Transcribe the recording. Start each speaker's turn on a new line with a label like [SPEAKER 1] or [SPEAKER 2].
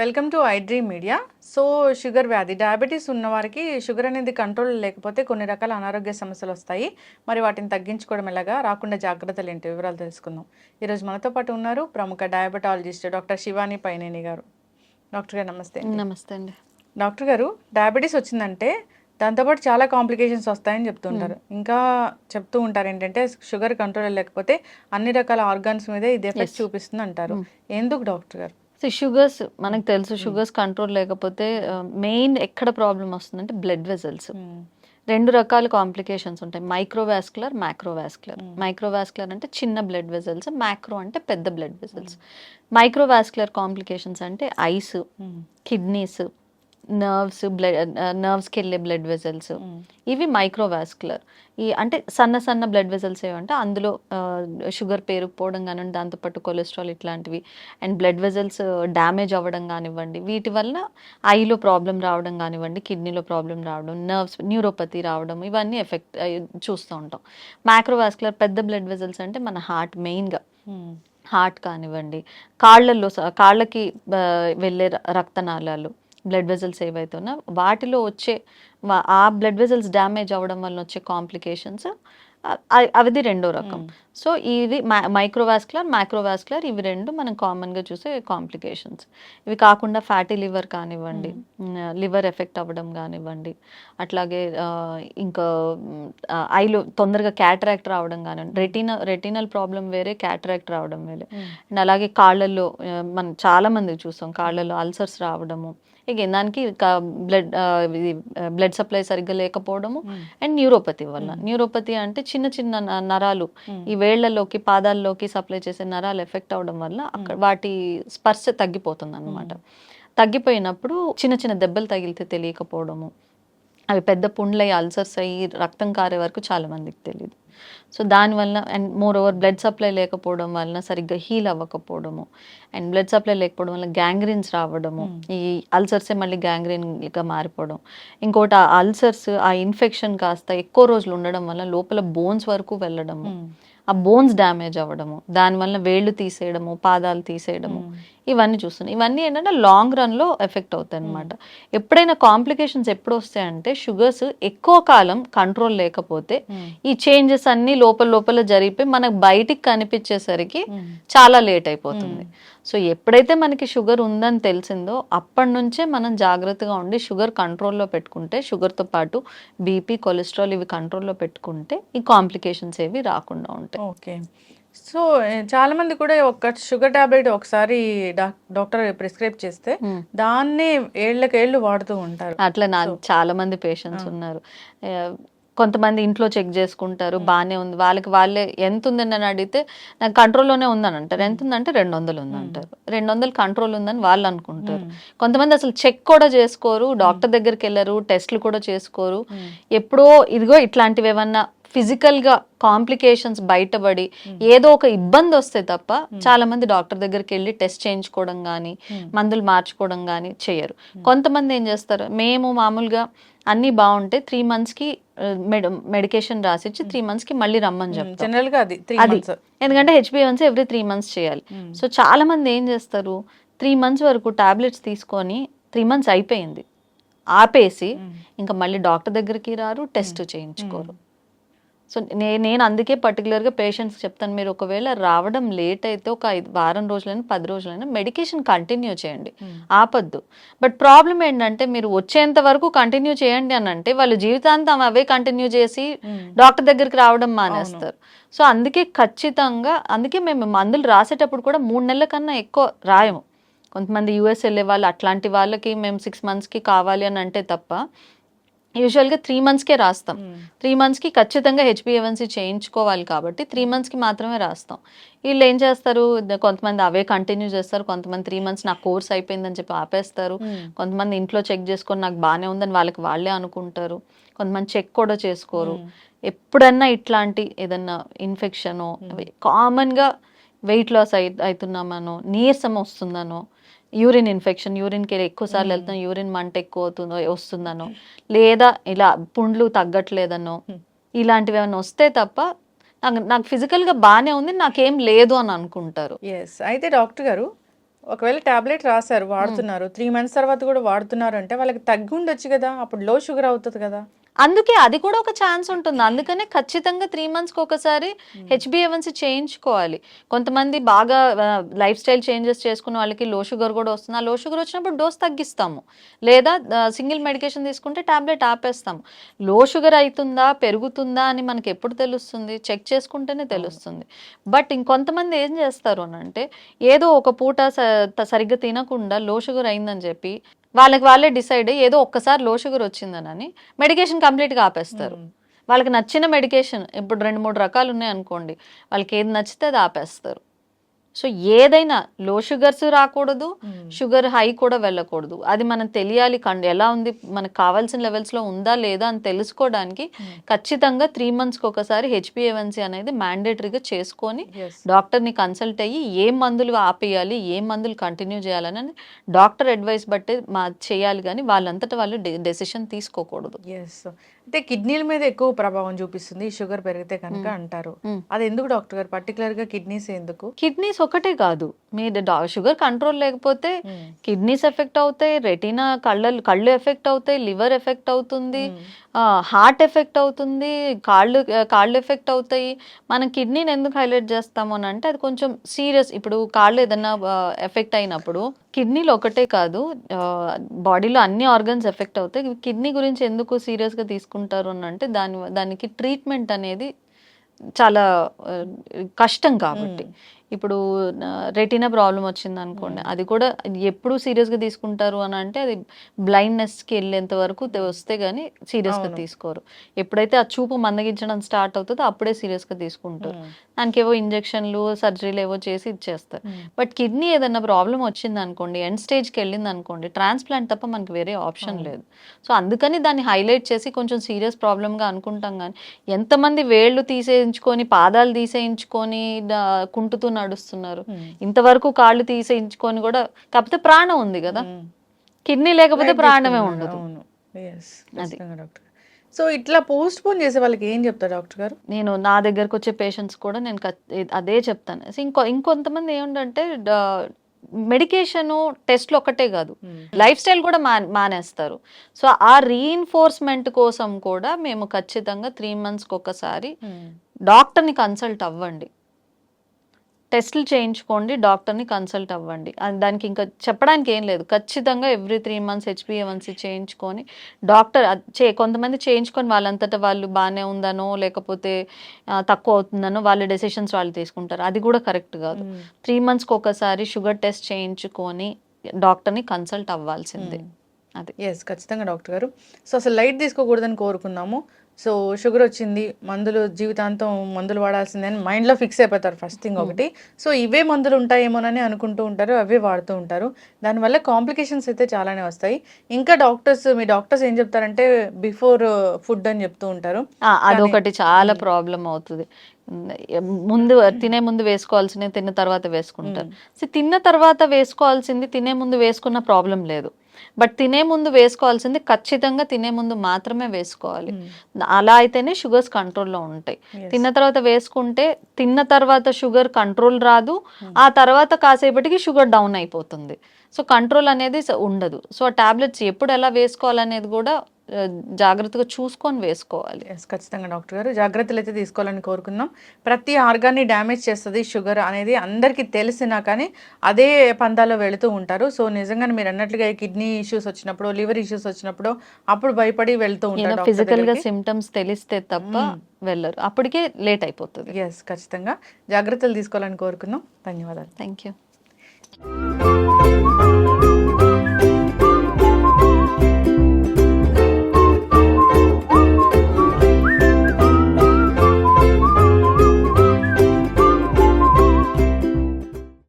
[SPEAKER 1] Welcome to iDream media. So sugar వ్యాధి diabetes ఉన్న వారికి షుగర్ అనేది కంట్రోల్ లేకపోతే కొన్ని రకాల అనారోగ్య సమస్యలు వస్తాయి. మరి వాటిని తగ్గించుకోవడం ఎలాగా? రాకుండా జాగ్రత్తలు ఏంటి? వివరాలు తెలుసుకుందాం. ఈరోజు మనతో పాటు ఉన్నారు ప్రముఖ డయాబెటాలజిస్ట్ డాక్టర్ శివాని పైనేని గారు. డాక్టర్ గారు నమస్తే
[SPEAKER 2] నమస్తే అండి.
[SPEAKER 1] డాక్టర్ గారు డయాబెటీస్ వచ్చిందంటే దాంతోపాటు చాలా కాంప్లికేషన్స్ వస్తాయని చెప్తుంటారు. ఇంకా చెప్తూ ఉంటారు ఏంటంటే షుగర్ కంట్రోల్ లేకపోతే అన్ని రకాల ఆర్గాన్స్ మీద ఇది ఎఫెక్ట్ చూపిస్తుంది అంటారు ఎందుకు డాక్టర్ గారు?
[SPEAKER 2] సో షుగర్స్ మనకు తెలుసు షుగర్స్ కంట్రోల్ లేకపోతే మెయిన్ ఎక్కడ ప్రాబ్లం వస్తుందంటే బ్లడ్ వెజల్స్. రెండు రకాల కాంప్లికేషన్స్ ఉంటాయి. మైక్రోవాస్కులర్ మైక్రోవాస్కులర్ మైక్రోవాస్కులర్ అంటే చిన్న బ్లడ్ వెజల్స్ మ్యాక్రో అంటే పెద్ద బ్లడ్ వెజల్స్ మైక్రోవాస్కులర్ కాంప్లికేషన్స్ అంటే ఐస్. కిడ్నీస్ నర్వ్స్ బ్లడ్ నర్వ్స్కి వెళ్ళే బ్లడ్ వెజల్స్
[SPEAKER 1] మ్మ్.
[SPEAKER 2] ఇవి మైక్రోవాస్కులర్ ఈ అంటే సన్న సన్న బ్లడ్ వెజల్స్ ఏమంటే అందులో షుగర్ పేరుకుపోవడం కానివ్వండి దాంతోపాటు కొలెస్ట్రాల్ ఇట్లాంటివి. అండ్ బ్లడ్ వెజల్స్ డ్యామేజ్ అవ్వడం కానివ్వండి వీటి వల్ల ఐలో ప్రాబ్లం రావడం కానివ్వండి కిడ్నీలో ప్రాబ్లం రావడం నర్వ్స్ న్యూరోపతి రావడం ఇవన్నీ ఎఫెక్ట్ చూస్తూ ఉంటాం. మైక్రోవాస్కులర్ పెద్ద బ్లడ్ వెజల్స్ అంటే మన హార్ట్ మెయిన్గా. హార్ట్ కానివ్వండి కాళ్ళల్లో స- కాళ్ళకి వెళ్ళే రక్తనాళాలు బ్లడ్ వెజల్స్ ఏవైతే ఉన్నా వాటిలో వచ్చే ఆ బ్లడ్ వెజల్స్ డ్యామేజ్ అవ్వడం వల్ల వచ్చే కాంప్లికేషన్స్ అవిది రెండో రకం. సో ఇది మైక్రోవాస్కులర్ మైక్రోవాస్కులర్ ఇవి రెండు మనం కామన్గా చూసే కాంప్లికేషన్స్. ఇవి కాకుండా ఫ్యాటీ లివర్ కానివ్వండి లివర్ ఎఫెక్ట్ అవ్వడం కానివ్వండి అట్లాగే ఇంకా ఐలో తొందరగా క్యాటరాక్ట్ రావడం కానివ్వండి రెటీనా రెటీనల్ ప్రాబ్లం వేరే క్యాటరాక్ట్ రావడం వేరే. అండ్ అలాగే కాళ్ళల్లో మనం చాలా మంది చూస్తాం కాళ్ళల్లో అల్సర్స్ రావడము. ఇక దానికి బ్లడ్ బ్లడ్ సప్లై సరిగ్గా లేకపోవడము. అండ్ న్యూరోపతి వల్ల. న్యూరోపతి అంటే చిన్న చిన్న నరాలు. ఈ వేళ్ళలోకి పాదాల్లోకి సప్లై చేసే నరాలు ఎఫెక్ట్ అవడం వల్ల అక్కడ వాటి స్పర్శ తగ్గిపోతుంది అనమాట తగ్గిపోయినప్పుడు చిన్న చిన్న దెబ్బలు తగిలితే తెలియకపోవడము. అవి పెద్ద పుండ్లయ్యి అల్సర్స్ అయ్యి రక్తం కారే వరకు చాలా మందికి తెలియదు సో దానివల్ల and more over blood supply లేకపోవడం వలన సరిగ్గా హీల్ అవ్వకపోవడము. అండ్ బ్లడ్ సప్లై లేకపోవడం వల్ల గ్యాంగ్రీన్స్ రావడము. ఈ అల్సర్సే మళ్ళీ గ్యాంగ్రీన్గా మారిపోవడం. ఇంకోటి ఆ అల్సర్స్ ఆ ఇన్ఫెక్షన్ కాస్త ఎక్కువ రోజులు ఉండడం వల్ల లోపల బోన్స్ వరకు వెళ్ళడము. ఆ బోన్స్ డ్యామేజ్ అవ్వడము. దానివల్ల వేళ్ళు తీసేయడము పాదాలు తీసేయడము. ఇవన్నీ చూస్తున్నాం. ఇవన్నీ ఏంటంటే లాంగ్ రన్లో ఎఫెక్ట్ అవుతాయి అనమాట ఎప్పుడైనా కాంప్లికేషన్స్ ఎప్పుడు వస్తాయంటే షుగర్స్ ఎక్కువ కాలం కంట్రోల్ లేకపోతే ఈ చేంజెస్ అన్ని లోపల లోపల జరిగిపోయి మనకు బయటికి కనిపించేసరికి చాలా లేట్ అయిపోతుంది. సో ఎప్పుడైతే మనకి షుగర్ ఉందని తెలిసిందో అప్పటి నుంచే మనం జాగ్రత్తగా ఉండి షుగర్ కంట్రోల్లో పెట్టుకుంటే షుగర్తో పాటు బీపీ కొలెస్ట్రాల్ ఇవి కంట్రోల్లో పెట్టుకుంటే ఈ కాంప్లికేషన్స్ ఏవి రాకుండా ఉంటాయి.
[SPEAKER 1] ఓకే. సో చాలా మంది కూడా ఒక షుగర్ టాబ్లెట్ ఒకసారి డాక్- డాక్టర్ ప్రిస్క్రైబ్ చేస్తే దాన్నే ఏళ్ళకేళ్ళు వాడుతూ ఉంటారు.
[SPEAKER 2] అట్లా నా చాలా మంది పేషెంట్స్ ఉన్నారు. కొంతమంది ఇంట్లో చెక్ చేసుకుంటారు బాగానే ఉంది. వాళ్ళకి వాళ్ళే ఎంత ఉందని అని అడిగితే నాకు కంట్రోల్లోనే ఉందని అంటారు ఎంత ఉందంటే రెండు వందలు ఉందంటారు. రెండు వందలు కంట్రోల్ ఉందని వాళ్ళు అనుకుంటారు. కొంతమంది అసలు చెక్ కూడా చేసుకోరు డాక్టర్ దగ్గరికి వెళ్ళరు టెస్ట్లు కూడా చేసుకోరు. ఎప్పుడో ఇదిగో ఇట్లాంటివి ఏమన్నా ఫిజికల్గా కాంప్లికేషన్స్ బయటపడి ఏదో ఒక ఇబ్బంది వస్తే తప్ప చాలా మంది డాక్టర్ దగ్గరికి వెళ్ళి టెస్ట్ చేయించుకోవడం కానీ మందులు మార్చుకోవడం కానీ చేయరు. కొంతమంది ఏం చేస్తారు మేము మామూలుగా అన్ని బాగుంటే త్రీ మంత్స్కి మెడికేషన్ రాసిచ్చి త్రీ మంత్స్కి మళ్ళీ రమ్మని చెప్తాం.
[SPEAKER 1] జనరల్గా అది
[SPEAKER 2] అది. ఎందుకంటే హెచ్బిఎన్సీ ఎవ్రీ త్రీ మంత్స్ చేయాలి. సో చాలా మంది ఏం చేస్తారు? త్రీ మంత్స్ వరకు టాబ్లెట్స్ తీసుకొని త్రీ మంత్స్ అయిపోయింది. ఆపేసి ఇంకా మళ్ళీ డాక్టర్ దగ్గరికి రారు టెస్ట్ చేయించుకోరు. సో నే నేను అందుకే పర్టికులర్గా పేషెంట్స్ చెప్తాను మీరు ఒకవేళ రావడం లేట్ అయితే ఒక ఐదు వారం రోజులైనా పది రోజులైనా మెడికేషన్ కంటిన్యూ చేయండి. ఆపద్దు. బట్ ప్రాబ్లం ఏంటంటే మీరు వచ్చేంత వరకు కంటిన్యూ చేయండి అని అంటే వాళ్ళు జీవితాంతం అవే కంటిన్యూ చేసి డాక్టర్ దగ్గరికి రావడం మానేస్తారు. సో అందుకే ఖచ్చితంగా అందుకే మేము మందులు రాసేటప్పుడు కూడా మూడు నెలల కన్నా ఎక్కువ రాయము. కొంతమంది యూఎస్ వెళ్ళే వాళ్ళు అట్లాంటి వాళ్ళకి మేము సిక్స్ మంత్స్కి కావాలి అని అంటే తప్ప యూజువల్గా త్రీ మంత్స్కే రాస్తాం. త్రీ మంత్స్కి ఖచ్చితంగా హెచ్బిఎవన్సీ చేయించుకోవాలి కాబట్టి త్రీ మంత్స్కి మాత్రమే రాస్తాం. వీళ్ళు ఏం చేస్తారు? కొంతమంది అవే కంటిన్యూ చేస్తారు. కొంతమంది త్రీ మంత్స్ నా కోర్స్ అయిపోయిందని చెప్పి ఆపేస్తారు. కొంతమంది ఇంట్లో చెక్ చేసుకొని నాకు బాగానే ఉందని వాళ్ళకి వాళ్ళే అనుకుంటారు. కొంతమంది చెక్ కూడా చేసుకోరు. ఎప్పుడన్నా ఇట్లాంటి ఏదన్నా ఇన్ఫెక్షను కామన్గా వెయిట్ లాస్ అయి అవుతున్నామనో నీరసం వస్తుందనో యూరిన్ ఇన్ఫెక్షన్ యూరిన్కి ఎక్కువ సార్లు వెళ్తాం యూరిన్ మంట ఎక్కువ అవుతుందో వస్తుందనో లేదా ఇలా పుండ్లు తగ్గట్లేదనో ఇలాంటివి ఏమైనా వస్తే తప్ప నాకు నాకు ఫిజికల్గా బాగానే ఉంది నాకేం లేదు అని అనుకుంటారు.
[SPEAKER 1] ఎస్ అయితే డాక్టర్ గారు ఒకవేళ టాబ్లెట్ రాశారు వాడుతున్నారు త్రీ మంత్స్ తర్వాత కూడా వాడుతున్నారు అంటే వాళ్ళకి తగ్గి ఉండొచ్చు కదా అప్పుడు లో షుగర్ అవుతుంది కదా.
[SPEAKER 2] అందుకే అది కూడా ఒక ఛాన్స్ ఉంటుంది. అందుకనే ఖచ్చితంగా త్రీ మంత్స్కి ఒకసారి హెచ్బిఏవన్సీ చేయించుకోవాలి. కొంతమంది బాగా లైఫ్ స్టైల్ చేంజెస్ చేసుకున్న వాళ్ళకి లో షుగర్ కూడా వస్తుంది. ఆ లో షుగర్ వచ్చినప్పుడు డోస్ తగ్గిస్తాము. లేదా సింగిల్ మెడికేషన్ తీసుకుంటే టాబ్లెట్ ఆపేస్తాము. లో షుగర్ అవుతుందా పెరుగుతుందా అని మనకి ఎప్పుడు తెలుస్తుంది? చెక్ చేసుకుంటేనే తెలుస్తుంది. బట్ ఇంకొంతమంది ఏం చేస్తారు అని అంటే ఏదో ఒక పూట సరిగ్గా తినకుండా లో షుగర్ అయిందని చెప్పి వాళ్ళకి వాళ్ళే డిసైడ్ ఏదో ఒక్కసారి లో షుగర్ వచ్చిందనని మెడికేషన్ కంప్లీట్గా ఆపేస్తారు. వాళ్ళకి నచ్చిన మెడికేషన్ ఇప్పుడు రెండు మూడు రకాలు ఉన్నాయి అనుకోండి వాళ్ళకి ఏది నచ్చితే అది ఆపేస్తారు. సో ఏదైనా లో షుగర్స్ రాకూడదు షుగర్ హై కూడా వెళ్ళకూడదు. అది మనం తెలియాలి కండి ఎలా ఉంది మనకు కావాల్సిన లెవెల్స్లో ఉందా లేదా అని తెలుసుకోవడానికి ఖచ్చితంగా త్రీ మంత్స్కి ఒకసారి హెచ్పిఏవన్సీ అనేది మ్యాండేటరీగా చేసుకొని డాక్టర్ని కన్సల్ట్ అయ్యి ఏ మందులు ఆపేయాలి ఏ మందులు కంటిన్యూ చేయాలని డాక్టర్ అడ్వైస్ బట్టి మా చేయాలి కానీ వాళ్ళంతటా వాళ్ళు డెసిషన్ తీసుకోకూడదు.
[SPEAKER 1] ఎస్ అంటే కిడ్నీల మీద ఎక్కువ ప్రభావం చూపిస్తుంది. షుగర్ పెరిగితే కనుక అంటారు. అది ఎందుకు డాక్టర్ గారు? పర్టికులర్గా కిడ్నీస్ ఎందుకు?
[SPEAKER 2] కిడ్నీస్ ఒకటే కాదు. మీ షుగర్ కంట్రోల్ లేకపోతే కిడ్నీస్ ఎఫెక్ట్ అవుతాయి రెటీనా కళ్ళ కళ్ళు ఎఫెక్ట్ అవుతాయి లివర్ ఎఫెక్ట్ అవుతుంది హార్ట్ ఎఫెక్ట్ అవుతుంది కాళ్ళు కాళ్ళు ఎఫెక్ట్ అవుతాయి. మనం కిడ్నీని ఎందుకు హైలైట్ చేస్తాము అని అంటే అది కొంచెం సీరియస్. ఇప్పుడు కాళ్ళు ఏదన్నా ఎఫెక్ట్ అయినప్పుడు కిడ్నీలో ఒకటే కాదు బాడీలో అన్ని ఆర్గన్స్ ఎఫెక్ట్ అవుతాయి. కిడ్నీ గురించి ఎందుకు సీరియస్గా తీసుకుంటారు అని అంటే దాని దానికి ట్రీట్మెంట్ అనేది చాలా కష్టం కాబట్టి. ఇప్పుడు రెటీనా ప్రాబ్లం వచ్చింది అనుకోండి అది కూడా ఎప్పుడు సీరియస్గా తీసుకుంటారు అని అంటే అది బ్లైండ్నెస్కి వెళ్ళేంత వరకు వస్తే కానీ సీరియస్గా. తీసుకోరు. ఎప్పుడైతే ఆ చూపు మందగించడం స్టార్ట్ అవుతుందో అప్పుడే సీరియస్గా తీసుకుంటారు. దానికి ఏవో ఇంజెక్షన్లు సర్జరీలు ఏవో చేసి ఇచ్చేస్తారు. బట్ కిడ్నీ ఏదైనా ప్రాబ్లం వచ్చింది అనుకోండి ఎండ్ స్టేజ్కి వెళ్ళింది అనుకోండి ట్రాన్స్ప్లాంట్ తప్ప మనకి వేరే ఆప్షన్ లేదు. సో అందుకని దాన్ని హైలైట్ చేసి కొంచెం సీరియస్ ప్రాబ్లమ్గా అనుకుంటాం కానీ ఎంతమంది వేళ్ళు తీసేయించుకొని పాదాలు తీసేయించుకొని దా- కుంటుతూ నడుస్తున్నారు. ఇంతవరకు కాళ్ళు తీసేయించుకొని కూడా కాకపోతే ప్రాణం ఉంది కదా. కిడ్నీ లేకపోతే ప్రాణమే ఉండదు. అది.
[SPEAKER 1] సో ఇట్లా పోస్ట్ పోన్ చేసే వాళ్ళకి ఏం చెప్తారు డాక్టర్ గారు?
[SPEAKER 2] నేను నా దగ్గరకు వచ్చే పేషెంట్స్ కూడా నేను అదే చెప్తాను. ఇంకో ఇంకొంతమంది ఏమిటంటే మెడికేషను టెస్ట్లు ఒకటే కాదు. లైఫ్ స్టైల్ కూడా మా మానేస్తారు. సో ఆ రీఇన్ఫోర్స్మెంట్ కోసం కూడా మేము ఖచ్చితంగా త్రీ మంత్స్కి ఒకసారి డాక్టర్ని కన్సల్ట్ అవ్వండి. టెస్ట్లు చేయించుకోండి డాక్టర్ని కన్సల్ట్ అవ్వండి. దానికి ఇంకా చెప్పడానికి ఏం లేదు. ఖచ్చితంగా ఎవ్రీ త్రీ మంత్స్ హెచ్పిఏవన్సీ చేయించుకొని డాక్టర్ చే కొంతమంది చేయించుకొని వాళ్ళంతటా వాళ్ళు బాగానే ఉందనో లేకపోతే తక్కువ అవుతుందనో వాళ్ళ డెసిషన్స్ వాళ్ళు తీసుకుంటారు. అది కూడా కరెక్ట్ కాదు. త్రీ మంత్స్కి ఒకసారి షుగర్ టెస్ట్ చేయించుకొని డాక్టర్ని కన్సల్ట్ అవ్వాల్సిందే. అది.
[SPEAKER 1] ఎస్ ఖచ్చితంగా డాక్టర్ గారు. సో అసలు లైట్ తీసుకోకూడదని కోరుకున్నాము సో షుగర్ వచ్చింది మందులు జీవితాంతం మందులు వాడాల్సిందే అని మైండ్లో ఫిక్స్ అయిపోతారు ఫస్ట్ థింగ్ ఒకటి. సో ఇవే మందులు ఉంటాయేమోనని అనుకుంటూ ఉంటారు అవే వాడుతూ ఉంటారు. దానివల్ల కాంప్లికేషన్స్ అయితే చాలానే వస్తాయి. ఇంకా డాక్టర్స్ మీ డాక్టర్స్ ఏం చెప్తారంటే బిఫోర్ ఫుడ్ అని చెప్తూ ఉంటారు.
[SPEAKER 2] అదొకటి చాలా ప్రాబ్లం అవుతుంది. ముందు తినే ముందు వేసుకోవాల్సింది తిన్న తర్వాత వేసుకుంటారు. సో తిన్న తర్వాత వేసుకోవాల్సింది తినే ముందు వేసుకున్న ప్రాబ్లం లేదు. బట్ తినే ముందు వేసుకోవాల్సింది ఖచ్చితంగా తినే ముందు మాత్రమే వేసుకోవాలి. అలా అయితేనే షుగర్స్ కంట్రోల్లో ఉంటాయి. తిన్న తర్వాత వేసుకుంటే తిన్న తర్వాత షుగర్ కంట్రోల్ రాదు. ఆ తర్వాత కాసేపటికి షుగర్ డౌన్ అయిపోతుంది. సో కంట్రోల్ అనేది ఉండదు. సో ఆ టాబ్లెట్స్ ఎప్పుడు ఎలా వేసుకోవాలనేది కూడా జాగ్రత్తగా చూసుకొని వేసుకోవాలి.
[SPEAKER 1] ఖచ్చితంగా డాక్టర్ గారు. జాగ్రత్తలు అయితే తీసుకోవాలని కోరుకుందాం. ప్రతి ఆర్గాన్ని డ్యామేజ్ చేస్తుంది షుగర్ అనేది అందరికీ తెలిసినా కానీ అదే పందాలో వెళుతూ ఉంటారు. సో నిజంగానే మీరు అన్నట్లుగా కిడ్నీ ఇష్యూస్ వచ్చినప్పుడు లివర్ ఇష్యూస్ వచ్చినప్పుడు అప్పుడు భయపడి వెళ్తూ ఉంటారు ఫిజికల్గా.
[SPEAKER 2] సిమ్టమ్స్ తెలిస్తే తప్ప వెళ్ళరు. అప్పటికే లేట్ అయిపోతుంది.
[SPEAKER 1] ఎస్ ఖచ్చితంగా. జాగ్రత్తలు తీసుకోవాలని కోరుకుందాం. ధన్యవాదాలు.
[SPEAKER 2] Thank you